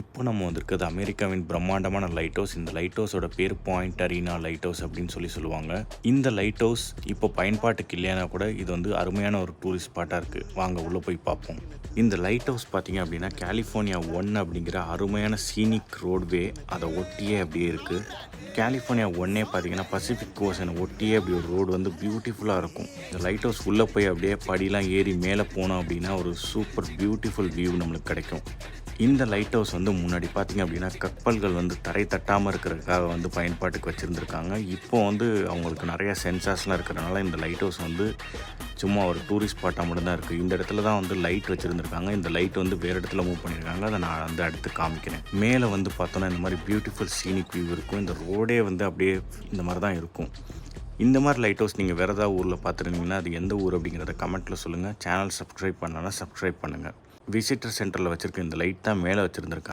இப்போ நம்ம வந்திருக்கிறது அமெரிக்காவின் பிரம்மாண்டமான லைட் ஹவுஸ் இந்த லைட் ஹவுஸோட பேர் பாயிண்ட் அரீனா லைட் ஹவுஸ் அப்படின்னு சொல்லி சொல்லுவாங்க. இந்த லைட் ஹவுஸ் இப்போ பயன்பாட்டுக்கு இல்லையானா கூட இது வந்து அருமையான ஒரு டூரிஸ்ட் ஸ்பாட்டாக இருக்குது வாங்க உள்ளே போய் பார்ப்போம். இந்த லைட் ஹவுஸ் பார்த்தீங்க அப்படின்னா கலிஃபோர்னியா ஒன் அப்படிங்கிற அருமையான சீனிக் ரோட்வே அதை ஒட்டியே அப்படியே இருக்குது கலிஃபோர்னியா ஒன்னே பார்த்தீங்கன்னா பசிபிக் ஓசனை ஒட்டியே அப்படி ஒரு ரோடு வந்து பியூட்டிஃபுல்லாக இருக்கும். இந்த லைட் ஹவுஸ் உள்ளே போய் அப்படியே படிலாம் ஏறி மேலே போனோம் அப்படின்னா ஒரு சூப்பர் பியூட்டிஃபுல் வியூ நம்மளுக்கு கிடைக்கும். இந்த லைட் ஹவுஸ் வந்து முன்னாடி பார்த்தீங்க அப்படின்னா கப்பல்கள் வந்து தரை தட்டாமல் இருக்கிறதுக்காக வந்து பயன்பாட்டுக்கு வச்சுருந்துருக்காங்க. இப்போ வந்து அவங்களுக்கு நிறையா சென்சார்ஸ்லாம் இருக்கிறனால இந்த லைட் ஹவுஸ் வந்து சும்மா ஒரு டூரிஸ்ட் ஸ்பாட்டாக மட்டும்தான் இருக்குது இந்த இடத்துல தான் வந்து லைட் வச்சுருந்துருக்காங்க. இந்த லைட் வந்து வேறு இடத்துல மூவ் பண்ணியிருக்காங்க அதை நான் வந்து அடுத்து காமிக்கிறேன். மேலே வந்து பார்த்தோன்னா இந்த மாதிரி பியூட்டிஃபுல் சீனிக் வியூ இருக்கும். இந்த ரோடே வந்து அப்படியே இந்த மாதிரி தான் இருக்கும். இந்த மாதிரி லைட் ஹவுஸ் நீங்கள் வேறு ஏதாவது ஊரில் பார்த்துருந்தீங்கன்னா அது எந்த ஊர் அப்படிங்கிறத கமெண்ட்டில் சொல்லுங்கள் சேனல் சப்ஸ்கிரைப் பண்ணலன்னா சப்ஸ்கிரைப் பண்ணுங்கள் விசிட்டர் சென்டரில் வச்சுருக்க இந்த லைட் தான் மேலே வச்சுருந்துருக்காங்க.